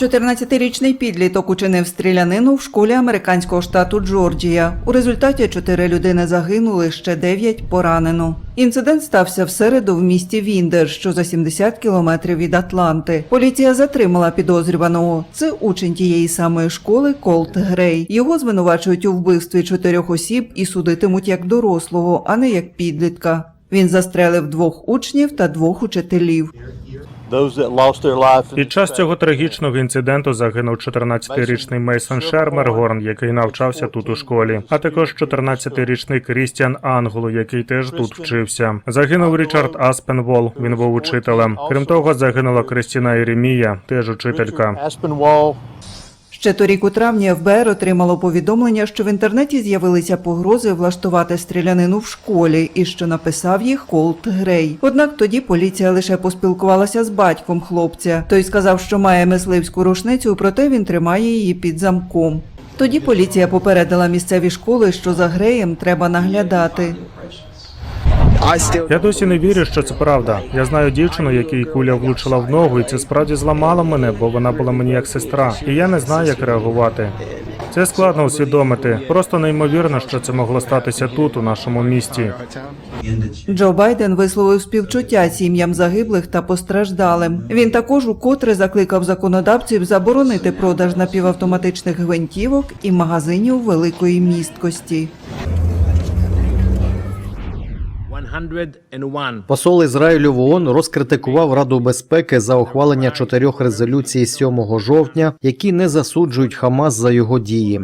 14-річний підліток учинив стрілянину в школі американського штату Джорджія. У результаті чотири людини загинули, ще дев'ять поранено. Інцидент стався в середу в місті Віндер, що за 70 кілометрів від Атланти. Поліція затримала підозрюваного. Це учень тієї самої школи Колт Грей. Його звинувачують у вбивстві чотирьох осіб і судитимуть як дорослого, а не як підлітка. Він застрелив двох учнів та двох учителів. Під час цього трагічного інциденту загинув 14-річний Мейсон Шермергорн, який навчався тут у школі, а також 14-річний Крістіан Англу, який теж тут вчився. Загинув Річард Аспенвол. Він був учителем. Крім того, загинула Кристіна Єремія, теж учителька. Ще торік у травні ФБР отримало повідомлення, що в інтернеті з'явилися погрози влаштувати стрілянину в школі, і що написав їх Колт Грей. Однак тоді поліція лише поспілкувалася з батьком хлопця. Той сказав, що має мисливську рушницю, проте він тримає її під замком. Тоді поліція попередила місцеві школи, що за Греєм треба наглядати. Я досі не вірю, що це правда. Я знаю дівчину, якій куля влучила в ногу, і це справді зламало мене, бо вона була мені як сестра, і я не знаю, як реагувати. Це складно усвідомити. Просто неймовірно, що це могло статися тут, у нашому місті. Джо Байден висловив співчуття сім'ям загиблих та постраждалим. Він також укотре закликав законодавців заборонити продаж напівавтоматичних гвинтівок і магазинів великої місткості. 101. Посол Ізраїлю в ООН розкритикував Раду безпеки за ухвалення чотирьох резолюцій 7 жовтня, які не засуджують Хамас за його дії.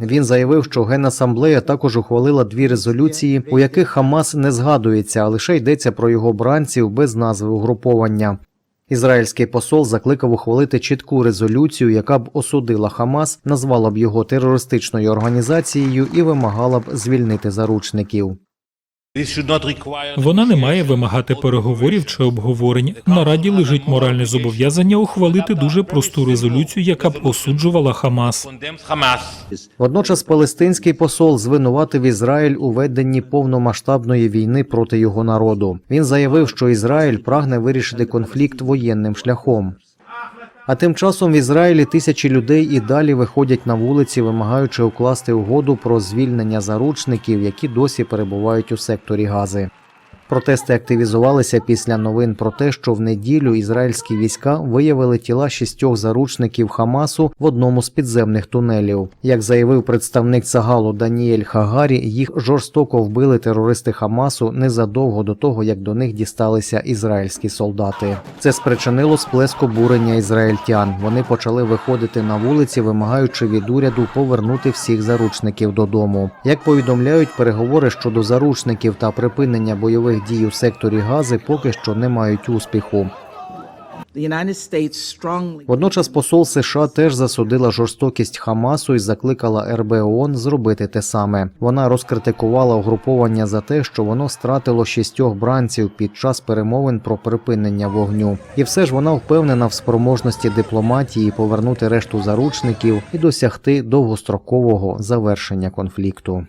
Він заявив, що Генасамблея також ухвалила дві резолюції, у яких Хамас не згадується, а лише йдеться про його бранців без назви угруповання. Ізраїльський посол закликав ухвалити чітку резолюцію, яка б осудила Хамас, назвала б його терористичною організацією і вимагала б звільнити заручників. Вона не має вимагати переговорів чи обговорень. На раді лежить моральне зобов'язання ухвалити дуже просту резолюцію, яка б осуджувала Хамас. Водночас палестинський посол звинуватив Ізраїль у веденні повномасштабної війни проти його народу. Він заявив, що Ізраїль прагне вирішити конфлікт воєнним шляхом. А тим часом в Ізраїлі тисячі людей і далі виходять на вулиці, вимагаючи укласти угоду про звільнення заручників, які досі перебувають у секторі Гази. Протести активізувалися після новин про те, що в неділю ізраїльські війська виявили тіла шістьох заручників Хамасу в одному з підземних тунелів. Як заявив представник Цагалу Даніель Хагарі, їх жорстоко вбили терористи Хамасу незадовго до того, як до них дісталися ізраїльські солдати. Це спричинило сплеск обурення ізраїльтян. Вони почали виходити на вулиці, вимагаючи від уряду повернути всіх заручників додому. Як повідомляють, переговори щодо заручників та припинення бойових дій у секторі Гази поки що не мають успіху. Водночас посол США теж засудила жорстокість Хамасу і закликала РБ ООН зробити те саме. Вона розкритикувала угруповання за те, що воно стратило шістьох бранців під час перемовин про припинення вогню. І все ж вона впевнена в спроможності дипломатії повернути решту заручників і досягти довгострокового завершення конфлікту.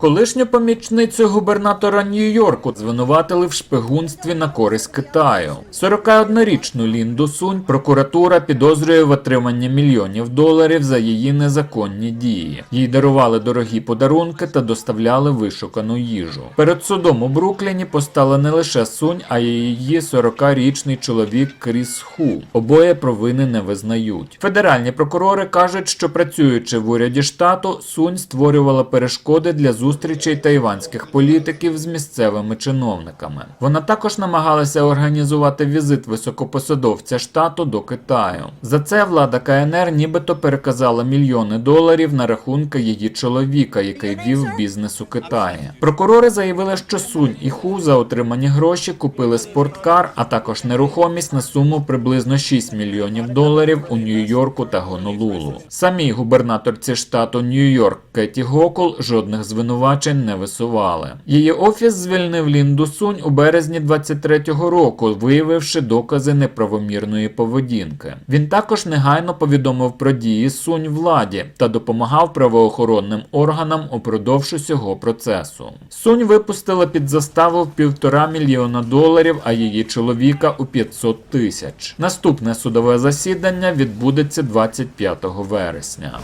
Колишню помічницю губернатора Нью-Йорку звинуватили в шпигунстві на користь Китаю. 41-річну Лінду Сунь прокуратура підозрює в отриманні мільйонів доларів за її незаконні дії. Їй дарували дорогі подарунки та доставляли вишукану їжу. Перед судом у Брукліні постала не лише Сунь, а й її 40-річний чоловік Кріс Ху. Обоє провини не визнають. Федеральні прокурори кажуть, що працюючи в уряді штату, Сунь створювала перешкоди для зустрічей тайванських політиків з місцевими чиновниками. Вона також намагалася організувати візит високопосадовця штату до Китаю. За це влада КНР нібито переказала мільйони доларів на рахунки її чоловіка, який вів бізнес у Китаї. Прокурори заявили, що Сунь і Ху за отримані гроші купили спорткар, а також нерухомість на суму приблизно 6 мільйонів доларів у Нью-Йорку та Гонолулу. Самій губернаторці штату Нью-Йорк Кеті Гокул жодних звинувачень звинувачень не висували. Її офіс звільнив Лінду Сунь у березні 23-го року, виявивши докази неправомірної поведінки. Він також негайно повідомив про дії Сунь владі та допомагав правоохоронним органам упродовж усього процесу. Сунь випустила під заставу півтора мільйона доларів, а її чоловіка у 500 тисяч. Наступне судове засідання відбудеться 25 вересня.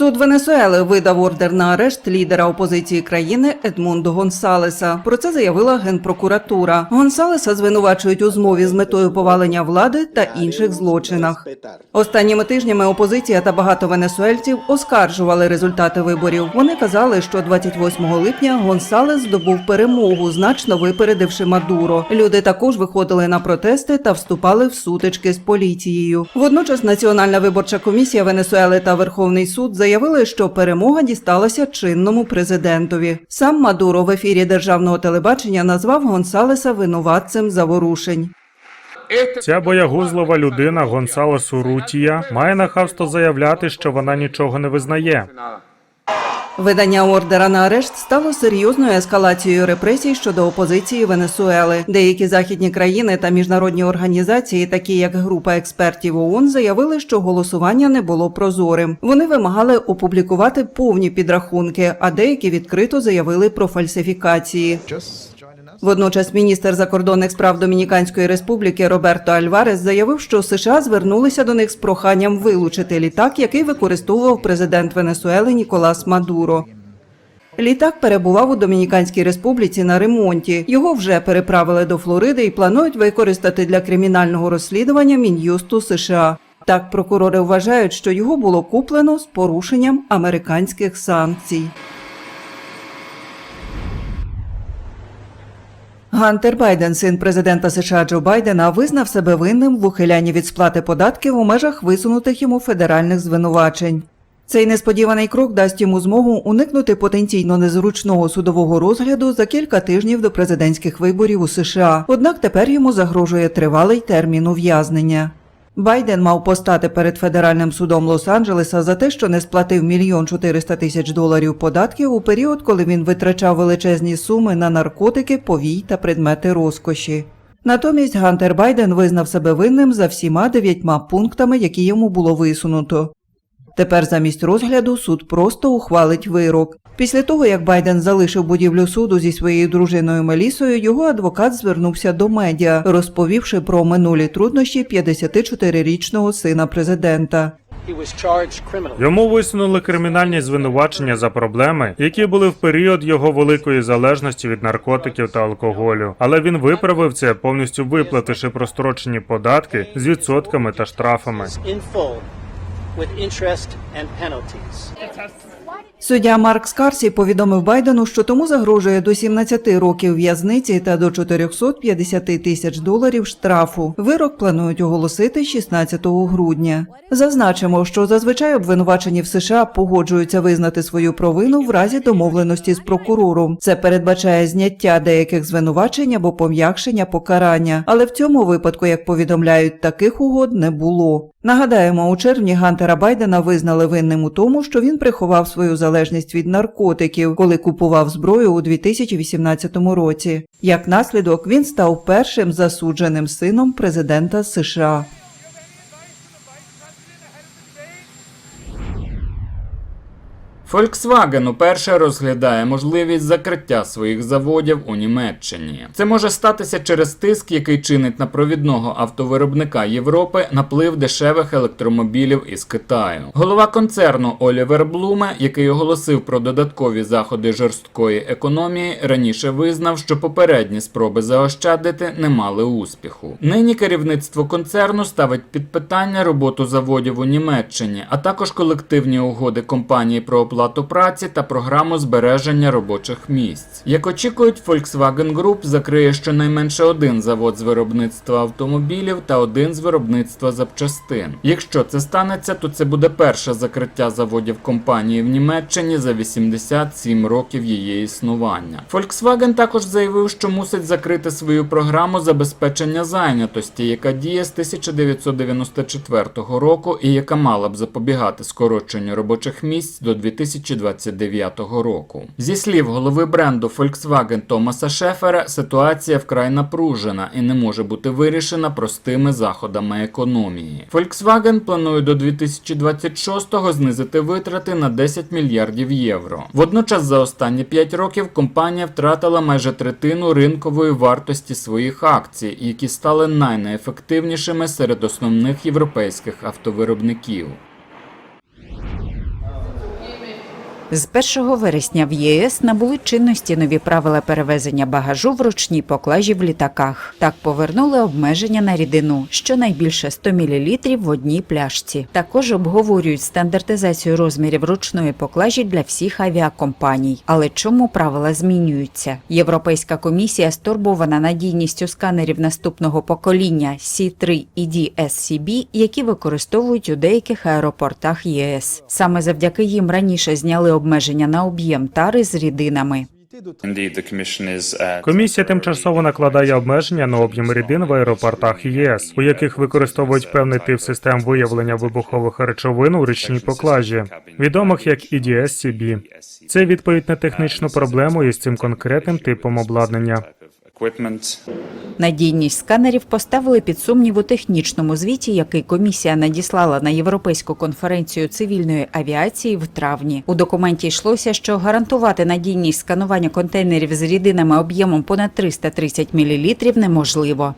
Суд Венесуели видав ордер на арешт лідера опозиції країни Едмундо Гонсалеса. Про це заявила генпрокуратура. Гонсалеса звинувачують у змові з метою повалення влади та інших злочинах. Останніми тижнями опозиція та багато венесуельців оскаржували результати виборів. Вони казали, що 28 липня Гонсалес здобув перемогу, значно випередивши Мадуро. Люди також виходили на протести та вступали в сутички з поліцією. Водночас Національна виборча комісія Венесуели та Верховний суд заявили, що перемога дісталася чинному президентові. Сам Мадуро в ефірі державного телебачення назвав Гонсалеса винуватцем заворушень. Ця боягузлива людина Гонсала Сурутія має нахабство заявляти, що вона нічого не визнає. Видання ордера на арешт стало серйозною ескалацією репресій щодо опозиції Венесуели. Деякі західні країни та міжнародні організації, такі як група експертів ООН, заявили, що голосування не було прозорим. Вони вимагали опублікувати повні підрахунки, а деякі відкрито заявили про фальсифікації. Водночас міністр закордонних справ Домініканської республіки Роберто Альварес заявив, що США звернулися до них з проханням вилучити літак, який використовував президент Венесуели Ніколас Мадуро. Літак перебував у Домініканській республіці на ремонті. Його вже переправили до Флориди і планують використати для кримінального розслідування Мін'юсту США. Так прокурори вважають, що його було куплено з порушенням американських санкцій. Гантер Байден, син президента США Джо Байдена, визнав себе винним в ухилянні від сплати податків у межах висунутих йому федеральних звинувачень. Цей несподіваний крок дасть йому змогу уникнути потенційно незручного судового розгляду за кілька тижнів до президентських виборів у США. Однак тепер йому загрожує тривалий термін ув'язнення. Байден мав постати перед федеральним судом Лос-Анджелеса за те, що не сплатив мільйон 400 тисяч доларів податків у період, коли він витрачав величезні суми на наркотики, повій та предмети розкоші. Натомість Гантер Байден визнав себе винним за всіма дев'ятьма пунктами, які йому було висунуто. Тепер замість розгляду суд просто ухвалить вирок. Після того, як Байден залишив будівлю суду зі своєю дружиною Мелісою, його адвокат звернувся до медіа, розповівши про минулі труднощі 54-річного сина президента. Йому висунули кримінальні звинувачення за проблеми, які були в період його великої залежності від наркотиків та алкоголю. Але він виправив це, повністю виплативши прострочені податки з відсотками та штрафами. With interest and penalties. Суддя Марк Скарсі повідомив Байдену, що тому загрожує до 17 років в'язниці та до 450 тисяч доларів штрафу. Вирок планують оголосити 16 грудня. Зазначимо, що зазвичай обвинувачені в США погоджуються визнати свою провину в разі домовленості з прокурором. Це передбачає зняття деяких звинувачень або пом'якшення покарання. Але в цьому випадку, як повідомляють, таких угод не було. Нагадаємо, у червні Гантера Байдена визнали винним у тому, що він приховав свою залежність від наркотиків, коли купував зброю у 2018 році. Як наслідок, він став першим засудженим сином президента США. Volkswagen уперше розглядає можливість закриття своїх заводів у Німеччині. Це може статися через тиск, який чинить на провідного автовиробника Європи наплив дешевих електромобілів із Китаю. Голова концерну Олівер Блуме, який оголосив про додаткові заходи жорсткої економії, раніше визнав, що попередні спроби заощадити не мали успіху. Нині керівництво концерну ставить під питання роботу заводів у Німеччині, а також колективні угоди компанії про оплату оплату праці та програму збереження робочих місць. Як очікують, Volkswagen Group закриє щонайменше один завод з виробництва автомобілів та один з виробництва запчастин. Якщо це станеться, то це буде перше закриття заводів компанії в Німеччині за 87 років її існування. Volkswagen також заявив, що мусить закрити свою програму забезпечення зайнятості, яка діє з 1994 року і яка мала б запобігати скороченню робочих місць до 2029 року. Зі слів голови бренду Volkswagen Томаса Шефера, ситуація вкрай напружена і не може бути вирішена простими заходами економії. Volkswagen планує до 2026-го знизити витрати на 10 мільярдів євро. Водночас за останні 5 років компанія втратила майже третину ринкової вартості своїх акцій, які стали найнеефективнішими серед основних європейських автовиробників. З 1 вересня в ЄС набули чинності нові правила перевезення багажу в ручній поклажі в літаках. Так повернули обмеження на рідину, щонайбільше 100 мл в одній пляшці. Також обговорюють стандартизацію розмірів ручної поклажі для всіх авіакомпаній. Але чому правила змінюються? Європейська комісія стурбована надійністю сканерів наступного покоління C3 і DSCB, які використовують у деяких аеропортах ЄС. Саме завдяки їм раніше зняли обмеження на об'єм тари з рідинами. Uh, Комісія тимчасово накладає обмеження на об'єм рідин в аеропортах ЄС, у яких використовують певний тип систем виявлення вибухових речовин у річній поклажі, відомих як EDS-CB. Це відповідь на технічну проблему із цим конкретним типом обладнання. Надійність сканерів поставили під сумнів у технічному звіті, який комісія надіслала на європейську конференцію цивільної авіації в травні. У документі йшлося, що гарантувати надійність сканування контейнерів з рідинами об'ємом понад 330 мл неможливо.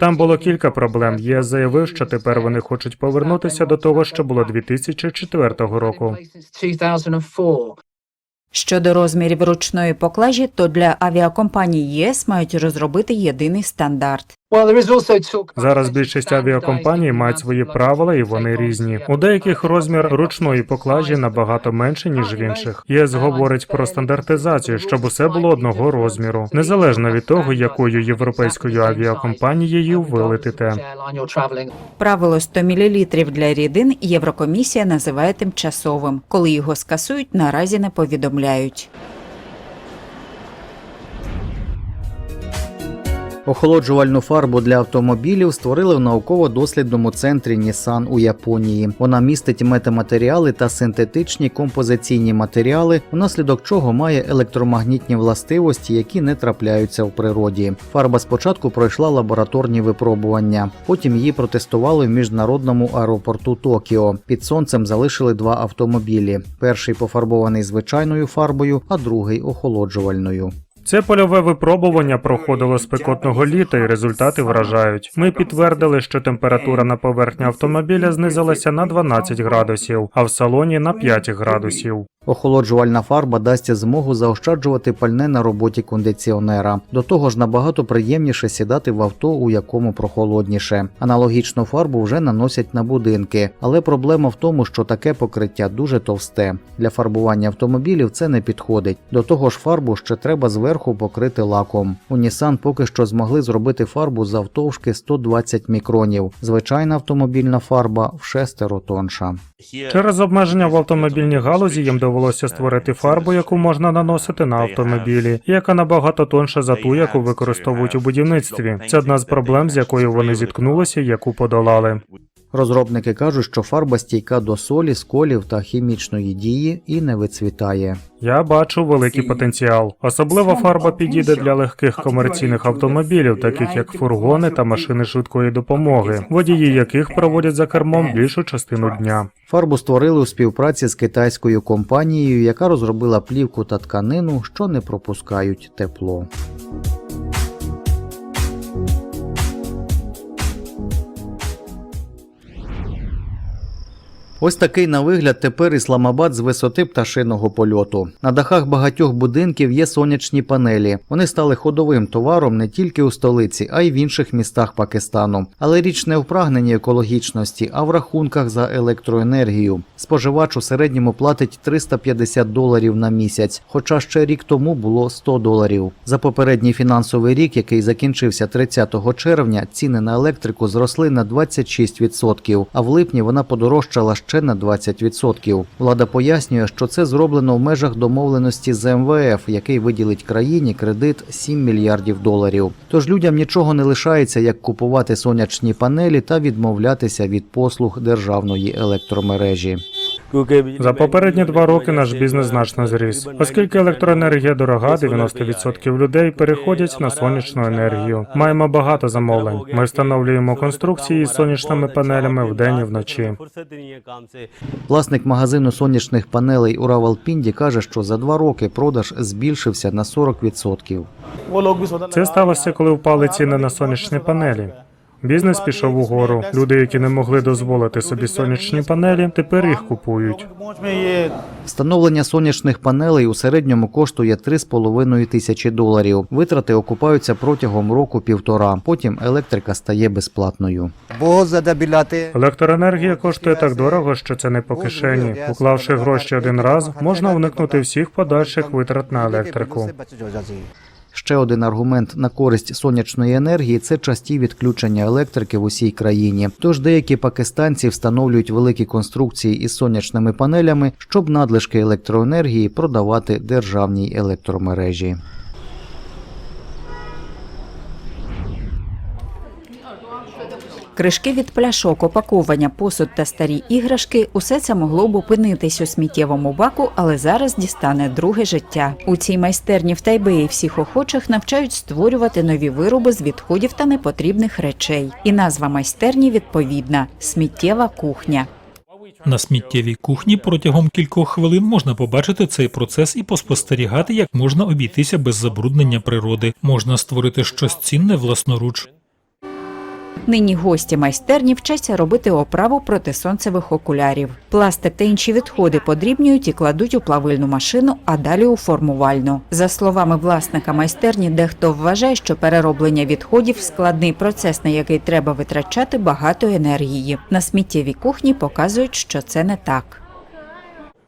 Там було кілька проблем. ЄС заявив, що тепер вони хочуть повернутися до того, що було 2004 року. Щодо розмірів ручної поклажі, то для авіакомпаній ЄС мають розробити єдиний стандарт. Зараз більшість авіакомпаній мають свої правила, і вони різні. У деяких розмір ручної поклажі набагато менше ніж в інших. ЄС говорить про стандартизацію, щоб усе було одного розміру, незалежно від того, якою європейською авіакомпанією ви летите. Правило 100 мл для рідин Єврокомісія називає тимчасовим. Коли його скасують, наразі не повідомляють. Охолоджувальну фарбу для автомобілів створили в науково-дослідному центрі Nissan у Японії. Вона містить метаматеріали та синтетичні композиційні матеріали, внаслідок чого має електромагнітні властивості, які не трапляються в природі. Фарба спочатку пройшла лабораторні випробування, потім її протестували в міжнародному аеропорту Токіо. Під сонцем залишили два автомобілі: перший пофарбований звичайною фарбою, а другий охолоджувальною. Це польове випробування проходило спекотного літа, і результати вражають. Ми підтвердили, що температура на поверхні автомобіля знизилася на 12 градусів, а в салоні на 5 градусів. Охолоджувальна фарба дасть змогу заощаджувати пальне на роботі кондиціонера. До того ж, набагато приємніше сідати в авто, у якому прохолодніше. Аналогічну фарбу вже наносять на будинки, але проблема в тому, що таке покриття дуже товсте. Для фарбування автомобілів це не підходить. До того ж, фарбу ще треба зверху покрити лаком. У Nissan поки що змогли зробити фарбу завтовшки 120 мікронів. Звичайна автомобільна фарба в шестеро тонша. Через обмеження в автомобільній галузі їм довелося створити фарбу, яку можна наносити на автомобілі, яка набагато тонша за ту, яку використовують у будівництві. Це одна з проблем, з якою вони зіткнулися, яку подолали. Розробники кажуть, що фарба стійка до солі, сколів та хімічної дії і не вицвітає. Я бачу великий потенціал. Особлива фарба підійде для легких комерційних автомобілів, таких як фургони та машини швидкої допомоги, водії яких проводять за кермом більшу частину дня. Фарбу створили у співпраці з китайською компанією, яка розробила плівку та тканину, що не пропускають тепло. Ось такий на вигляд тепер Ісламабад з висоти пташиного польоту. На дахах багатьох будинків є сонячні панелі. Вони стали ходовим товаром не тільки у столиці, а й в інших містах Пакистану. Але річ не в прагненні екологічності, а в рахунках за електроенергію. Споживач у середньому платить 350 доларів на місяць, хоча ще рік тому було 100 доларів. За попередній фінансовий рік, який закінчився 30 червня, ціни на електрику зросли на 26%, а в липні вона подорожчала ще на 20%. Влада пояснює, що це зроблено в межах домовленості з МВФ, який виділить країні кредит 7 мільярдів доларів. Тож людям нічого не лишається, як купувати сонячні панелі та відмовлятися від послуг державної електромережі. За попередні два роки наш бізнес значно зріс. Оскільки електроенергія дорога, 90% людей переходять на сонячну енергію. Маємо багато замовлень. Ми встановлюємо конструкції з сонячними панелями вдень і вночі. Власник магазину сонячних панелей у Равалпінді каже, що за два роки продаж збільшився на 40%. Це сталося, коли впали ціни на сонячні панелі. Бізнес пішов угору. Люди, які не могли дозволити собі сонячні панелі, тепер їх купують. Встановлення сонячних панелей у середньому коштує 3,5 тисячі доларів. Витрати окупаються протягом року-півтора. Потім електрика стає безплатною. Електроенергія коштує так дорого, що це не по кишені. Уклавши гроші один раз, можна уникнути всіх подальших витрат на електрику. Ще один аргумент на користь сонячної енергії це часті відключення електрики в усій країні. Тож деякі пакистанці встановлюють великі конструкції із сонячними панелями, щоб надлишки електроенергії продавати державній електромережі. Кришки від пляшок, опакування, посуд та старі іграшки усе це могло б опинитись у сміттєвому баку, але зараз дістане друге життя. У цій майстерні в Тайбеї всіх охочих навчають створювати нові вироби з відходів та непотрібних речей. І назва майстерні відповідна сміттєва кухня. На сміттєвій кухні протягом кількох хвилин можна побачити цей процес і поспостерігати, як можна обійтися без забруднення природи. Можна створити щось цінне власноруч. Нині гості майстерні вчаться робити оправу протисонцевих окулярів. Пластик та інші відходи подрібнюють і кладуть у плавильну машину, а далі у формувальну. За словами власника майстерні, дехто вважає, що перероблення відходів складний процес, на який треба витрачати багато енергії. На сміттєвій кухні показують, що це не так.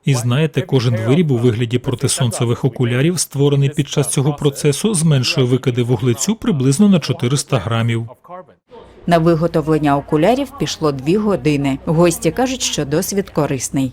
І знаєте, кожен виріб у вигляді протисонцевих окулярів, створений під час цього процесу, зменшує викиди вуглецю приблизно на 400 грамів. На виготовлення окулярів пішло дві години. Гості кажуть, що досвід корисний.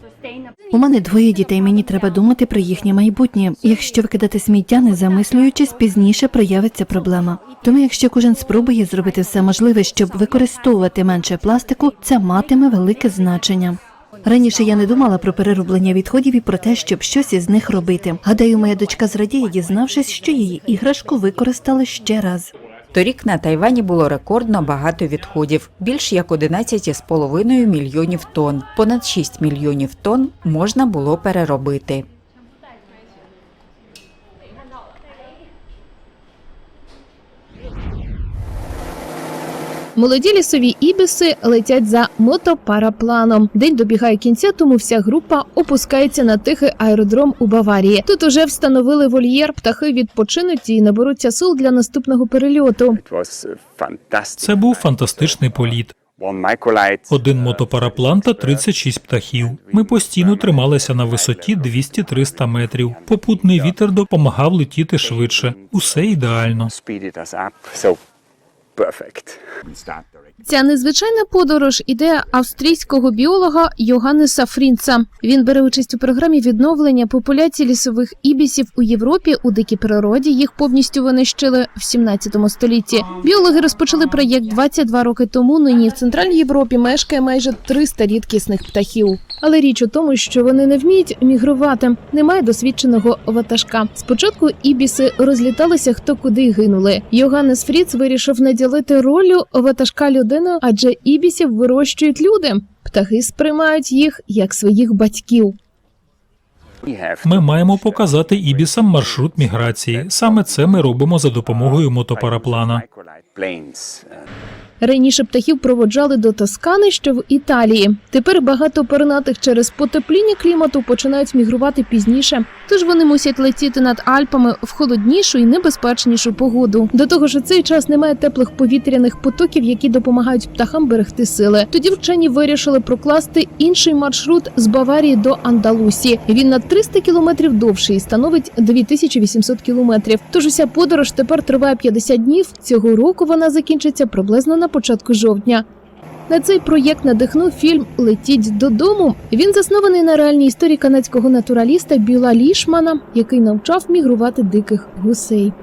У мене двоє дітей. Мені треба думати про їхнє майбутнє. Якщо викидати сміття, не замислюючись, пізніше проявиться проблема. Тому, якщо кожен спробує зробити все можливе, щоб використовувати менше пластику, це матиме велике значення. Раніше я не думала про перероблення відходів і про те, щоб щось із них робити. Гадаю, моя дочка зрадіє, дізнавшись, що її іграшку використали ще раз. Торік на Тайвані було рекордно багато відходів більш як 11,5 мільйонів тонн. Понад 6 мільйонів тонн можна було переробити. Молоді лісові ібіси летять за мотопарапланом. День добігає кінця, тому вся група опускається на тихий аеродром у Баварії. Тут уже встановили вольєр, птахи відпочинуть і наберуться сил для наступного перельоту. Це був фантастичний політ. Один мотопараплан та 36 птахів. Ми постійно трималися на висоті 200-300 метрів. Попутний вітер допомагав летіти швидше. Усе ідеально. Ця незвичайна подорож ідея австрійського біолога Йоганнеса Фрінца. Він бере участь у програмі відновлення популяції лісових ібісів у Європі у дикій природі. Їх повністю винищили в 17 столітті. Біологи розпочали проєкт 22 роки тому. Нині в центральній Європі мешкає майже 300 рідкісних птахів. Але річ у тому, що вони не вміють мігрувати. Немає досвідченого ватажка. Спочатку ібіси розліталися хто куди й гинули. Йоганнес Фріц вирішив наділити ролю ватажка людину, адже ібісів вирощують люди. Птахи сприймають їх як своїх батьків. Ми маємо показати ібісам маршрут міграції. Саме це ми робимо за допомогою мотопараплана. Раніше птахів проводжали до Тоскани, що в Італії. Тепер багато пернатих через потепління клімату починають мігрувати пізніше, тож вони мусять летіти над Альпами в холоднішу і небезпечнішу погоду. До того ж, у цей час немає теплих повітряних потоків, які допомагають птахам берегти сили. Тоді вчені вирішили прокласти інший маршрут з Баварії до Андалусії. Він на 300 кілометрів довший і становить 2800 кілометрів. Тож уся подорож тепер триває 50 днів. Цього року вона закінчиться приблизно на початку жовтня. На цей проєкт надихнув фільм Летіть додому. Він заснований на реальній історії канадського натураліста Біла Лішмана, який навчав мігрувати диких гусей.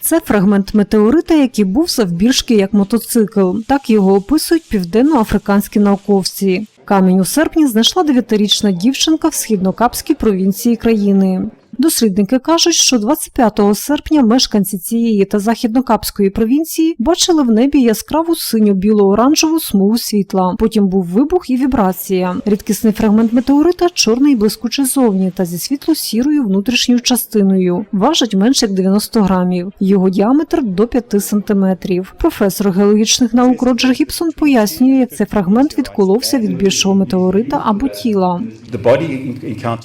Це фрагмент метеорита, який був завбільшки як мотоцикл. Так його описують південноафриканські науковці. Камінь у серпні знайшла дев'ятирічна дівчинка в східнокапській провінції країни. Дослідники кажуть, що 25 серпня мешканці цієї та західнокапської провінції бачили в небі яскраву синю біло-оранжеву смугу світла. Потім був вибух і вібрація. Рідкісний фрагмент метеорита чорний і блискучий зовні та зі світло-сірою внутрішньою частиною. Важить менше як 90 грамів. Його діаметр до 5 сантиметрів. Професор геологічних наук Роджер Гібсон пояснює, як цей фрагмент відколовся від більшого метеорита або тіла.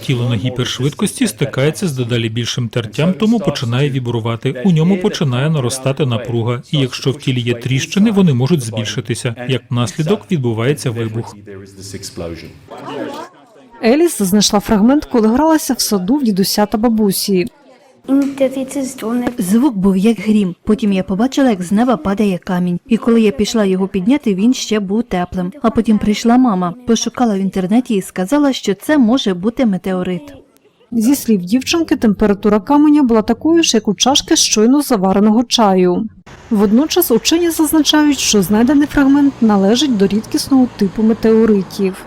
Тіло на гіпершвидкості стикається з дедалі більшим тертям, тому починає вібрувати. У ньому починає наростати напруга, і якщо в тілі є тріщини, вони можуть збільшитися. Як наслідок відбувається вибух. Еліс знайшла фрагмент, коли гралася в саду в дідуся та бабусі. Звук був як грім. Потім я побачила, як з неба падає камінь. І коли я пішла його підняти, він ще був теплим. А потім прийшла мама, пошукала в інтернеті і сказала, що це може бути метеорит. Зі слів дівчинки, температура каменя була такою ж, як у чашки щойно завареного чаю. Водночас учені зазначають, що знайдений фрагмент належить до рідкісного типу метеоритів.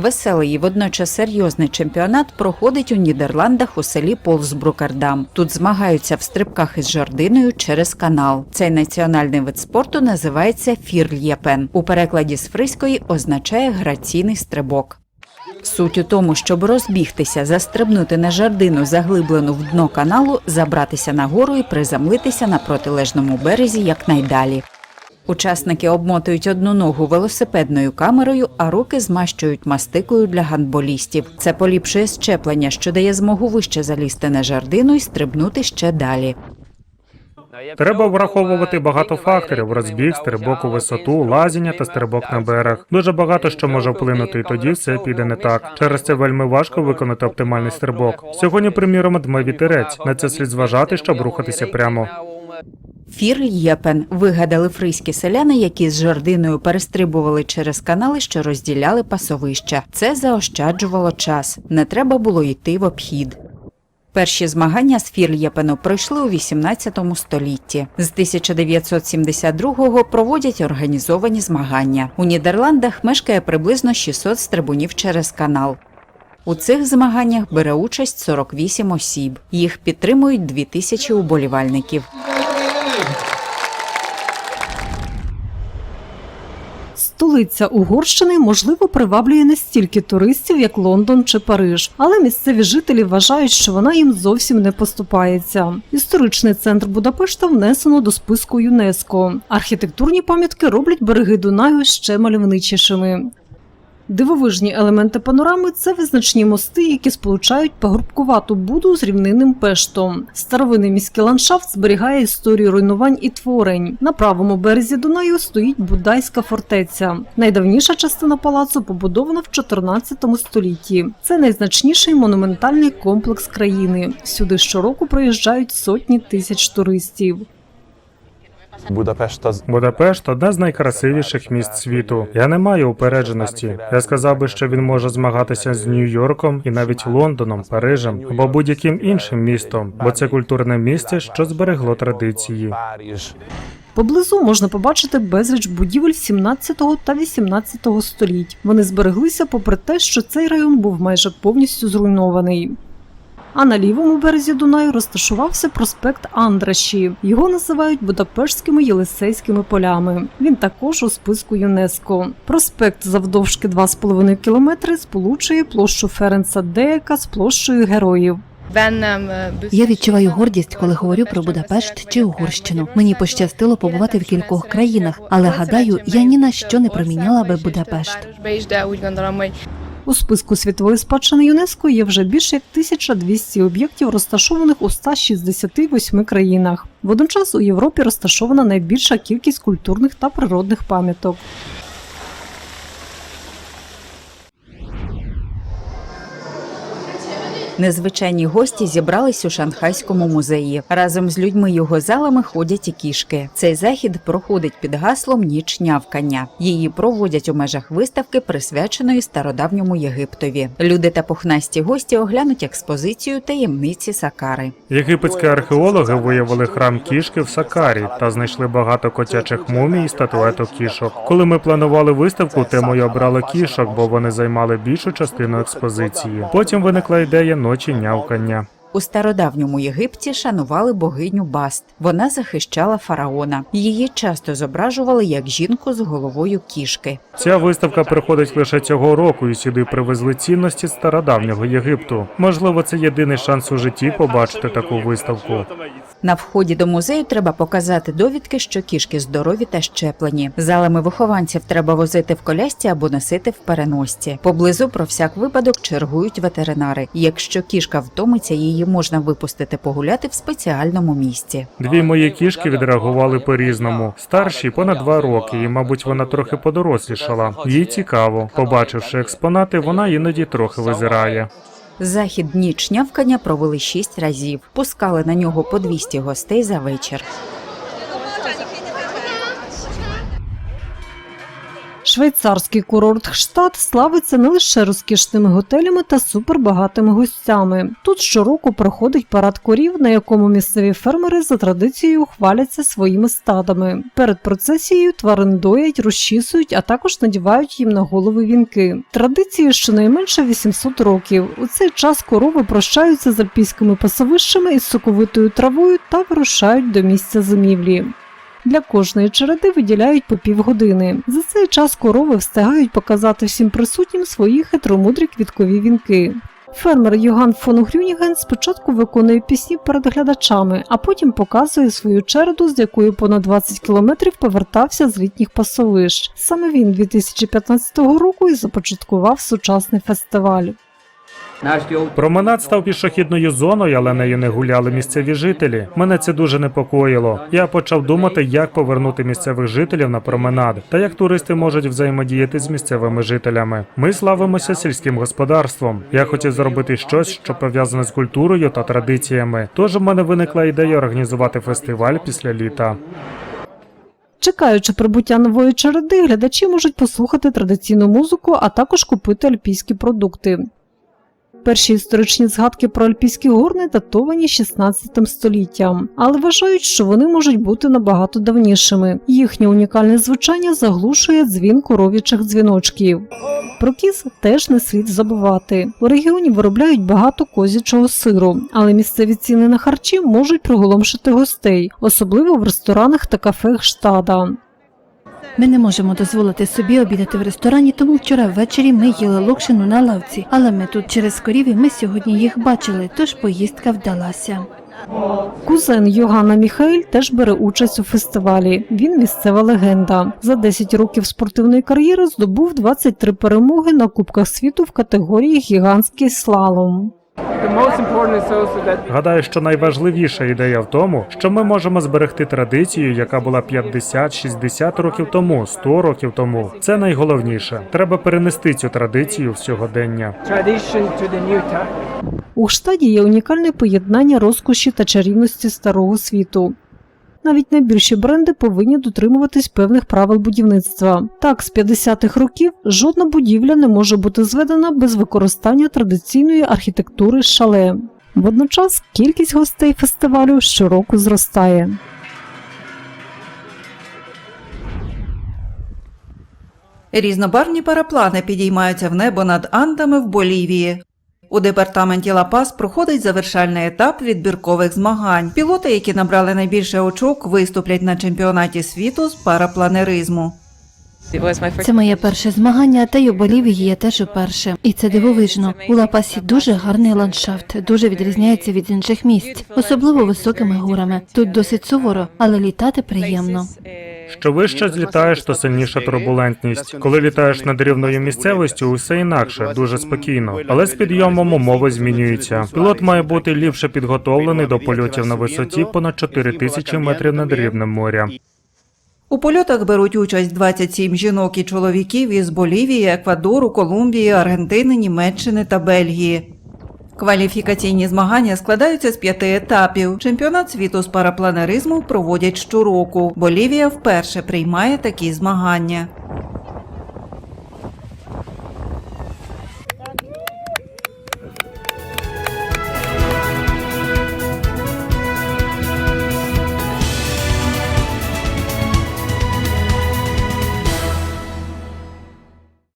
Веселий і водночас серйозний чемпіонат проходить у Нідерландах у селі Полсбрукердам. Тут змагаються в стрибках із жординою через канал. Цей національний вид спорту називається фірлєпен. У перекладі з фриської означає граційний стрибок. Суть у тому, щоб розбігтися, застрибнути на жардину, заглиблену в дно каналу, забратися нагору і приземлитися на протилежному березі якнайдалі. Учасники обмотують одну ногу велосипедною камерою, а руки змащують мастикою для гандболістів. Це поліпшує щеплення, що дає змогу вище залізти на жардину і стрибнути ще далі. Треба враховувати багато факторів: розбіг, стрибок у висоту, лазіння та стрибок на берег. Дуже багато що може вплинути, і тоді все піде не так. Через це вельми важко виконати оптимальний стрибок. Сьогодні, приміром, дме вітерець. На це слід зважати, щоб рухатися прямо. Фірл'єпен вигадали фризькі селяни, які з жардиною перестрибували через канали, що розділяли пасовища. Це заощаджувало час. Не треба було йти в обхід. Перші змагання з фірл'єпену пройшли у 18 столітті. З 1972-го проводять організовані змагання. У Нідерландах мешкає приблизно 600 стрибунів через канал. У цих змаганнях бере участь 48 осіб. Їх підтримують 2000 уболівальників. Столиця Угорщини, можливо, приваблює не стільки туристів, як Лондон чи Париж, але місцеві жителі вважають, що вона їм зовсім не поступається. Історичний центр Будапешта внесено до списку ЮНЕСКО. Архітектурні пам'ятки роблять береги Дунаю ще мальовничішими. Дивовижні елементи панорами це визначні мости, які сполучають пагорбкувату буду з рівнинним пештом. Старовинний міський ландшафт зберігає історію руйнувань і творень. На правому березі Дунаю стоїть Будайська фортеця. Найдавніша частина палацу побудована в 14 столітті. Це найзначніший монументальний комплекс країни. Сюди щороку приїжджають сотні тисяч туристів. Будапешт одне з найкрасивіших міст світу. Я не маю упередженості. Я сказав би, що він може змагатися з Нью-Йорком і навіть Лондоном, Парижем або будь-яким іншим містом, бо це культурне місце, що зберегло традиції. Поблизу можна побачити безліч будівель 17 та 18 століть. Вони збереглися попри те, що цей район був майже повністю зруйнований. А на лівому березі Дунаю розташувався проспект Андраші. Його називають Будапештськими Єлисейськими полями. Він також у списку ЮНЕСКО. Проспект завдовжки 2,5 кілометри сполучує площу Ференца Деяка з площею Героїв. Я відчуваю гордість, коли говорю про Будапешт чи Угорщину. Мені пощастило побувати в кількох країнах, але гадаю, я ні на що не проміняла би Будапешт. У списку світової спадщини ЮНЕСКО є вже більше як 1200 об'єктів, розташованих у 168 країнах. Водночас у Європі розташована найбільша кількість культурних та природних пам'яток. Незвичайні гості зібрались у Шанхайському музеї. Разом з людьми його залами ходять і кішки. Цей захід проходить під гаслом Ніч нявкання. Її проводять у межах виставки, присвяченої стародавньому Єгиптові. Люди та пухнасті гості оглянуть експозицію таємниці Сакари. Єгипетські археологи виявили храм кішки в Сакарі та знайшли багато котячих мумій і статуеток кішок. Коли ми планували виставку, темою обрали кішок, бо вони займали більшу частину експозиції. Потім виникла ідея ночі нявкання. У стародавньому Єгипті шанували богиню Баст. Вона захищала фараона. Її часто зображували як жінку з головою кішки. Ця виставка приходить лише цього року, і сюди привезли цінності стародавнього Єгипту. Можливо, це єдиний шанс у житті побачити таку виставку. На вході до музею треба показати довідки, що кішки здорові та щеплені. Залами вихованців треба возити в колясці або носити в переносці. Поблизу про всяк випадок чергують ветеринари. Якщо кішка втомиться, її можна випустити погуляти в спеціальному місці. Дві мої кішки відреагували по-різному. Старшій понад два роки, і, мабуть, вона трохи подорослішала. Їй цікаво. Побачивши експонати, вона іноді трохи визирає. Захід днічнявкання провели шість разів. Пускали на нього по 200 гостей за вечір. Швейцарський курорт Гштадт славиться не лише розкішними готелями та супербагатими гостями. Тут щороку проходить парад корів, на якому місцеві фермери за традицією хваляться своїми стадами. Перед процесією тварин доять, розчісують, а також надівають їм на голови вінки. Традиції щонайменше 800 років. У цей час корови прощаються з альпійськими пасовищами із соковитою травою та вирушають до місця зимівлі. Для кожної череди виділяють по півгодини. За цей час корови встигають показати всім присутнім свої хитромудрі квіткові вінки. Фермер Йоган фон Грюніген спочатку виконує пісні перед глядачами, а потім показує свою череду, з якою понад 20 кілометрів повертався з літніх пасовищ. Саме він 2015 року і започаткував сучасний фестиваль. Променад став пішохідною зоною, але нею не гуляли місцеві жителі. Мене це дуже непокоїло. Я почав думати, як повернути місцевих жителів на променад та як туристи можуть взаємодіяти з місцевими жителями. Ми славимося сільським господарством. Я хотів зробити щось, що пов'язане з культурою та традиціями. Тож у мене виникла ідея організувати фестиваль після літа. Чекаючи прибуття нової череди, глядачі можуть послухати традиційну музику, а також купити альпійські продукти. Перші історичні згадки про альпійські горни датовані 16 століттям, але вважають, що вони можуть бути набагато давнішими. Їхнє унікальне звучання заглушує дзвін коров'ячих дзвіночків. Про кіз теж не слід забувати. У регіоні виробляють багато козячого сиру, але місцеві ціни на харчі можуть приголомшити гостей, особливо в ресторанах та кафе Гштада. Ми не можемо дозволити собі обідати в ресторані, тому вчора ввечері ми їли локшину на лавці. Але ми тут через корів і ми сьогодні їх бачили, тож поїздка вдалася. Кузен Йогана Міхаель теж бере участь у фестивалі. Він місцева легенда. За 10 років спортивної кар'єри здобув 23 перемоги на Кубках світу в категорії гігантський слалом. Гадаю, що найважливіша ідея в тому, що ми можемо зберегти традицію, яка була 50-60 років тому, 100 років тому. Це найголовніше. Треба перенести цю традицію в сьогодення. У штаді є унікальне поєднання розкоші та чарівності старого світу. Навіть найбільші бренди повинні дотримуватись певних правил будівництва. Так, з 50-х років жодна будівля не може бути зведена без використання традиційної архітектури шале. Водночас кількість гостей фестивалю щороку зростає. Різнобарвні параплани підіймаються в небо над Андами в Болівії. У департаменті Ла-Пас проходить завершальний етап відбіркових змагань. Пілоти, які набрали найбільше очок, виступлять на чемпіонаті світу з парапланеризму. Це моє перше змагання, та й у Болівії я теж уперше. І це дивовижно. У Лапасі дуже гарний ландшафт, дуже відрізняється від інших місць, особливо високими горами. Тут досить суворо, але літати приємно. Що вище злітаєш, то сильніша турбулентність. Коли літаєш над рівною місцевістю, усе інакше, дуже спокійно. Але з підйомом умови змінюються. Пілот має бути ліпше підготовлений до польотів на висоті понад 4 тисячі метрів над рівнем моря. У польотах беруть участь 27 жінок і чоловіків із Болівії, Еквадору, Колумбії, Аргентини, Німеччини та Бельгії. Кваліфікаційні змагання складаються з п'яти етапів. Чемпіонат світу з парапланеризму проводять щороку. Болівія вперше приймає такі змагання.